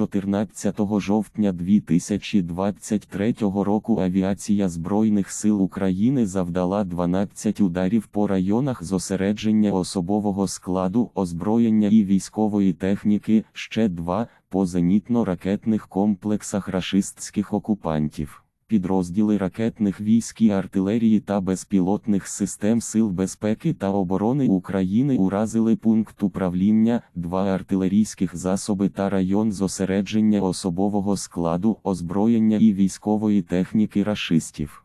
14 жовтня 2023 року авіація Збройних сил України завдала 12 ударів по районах зосередження особового складу, озброєння і військової техніки, ще два по зенітно-ракетних комплексах рашистських окупантів. Підрозділи ракетних військ і артилерії та безпілотних систем Сил безпеки та оборони України уразили пункт управління, два артилерійських засоби та район зосередження особового складу, озброєння і військової техніки рашистів.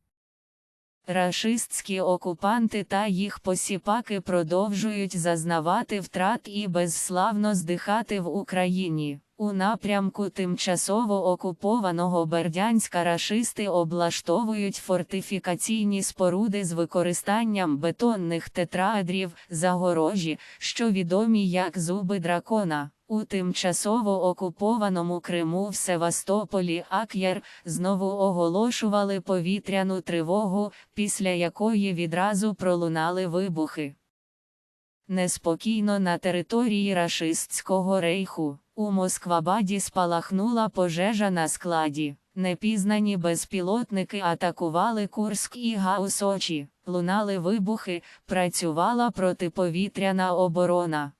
Рашистські окупанти та їх посіпаки продовжують зазнавати втрат і безславно здихати в Україні. У напрямку тимчасово окупованого Бердянська рашисти облаштовують фортифікаційні споруди з використанням бетонних тетраедрів, загорожі, що відомі як зуби дракона. У тимчасово окупованому Криму в Севастополі Ак'єр знову оголошували повітряну тривогу, після якої відразу пролунали вибухи. Неспокійно на території рашистського рейху. У Москвабаді спалахнула пожежа на складі. Непізнані безпілотники атакували Курськ і Гаусочі. Лунали вибухи, працювала протиповітряна оборона.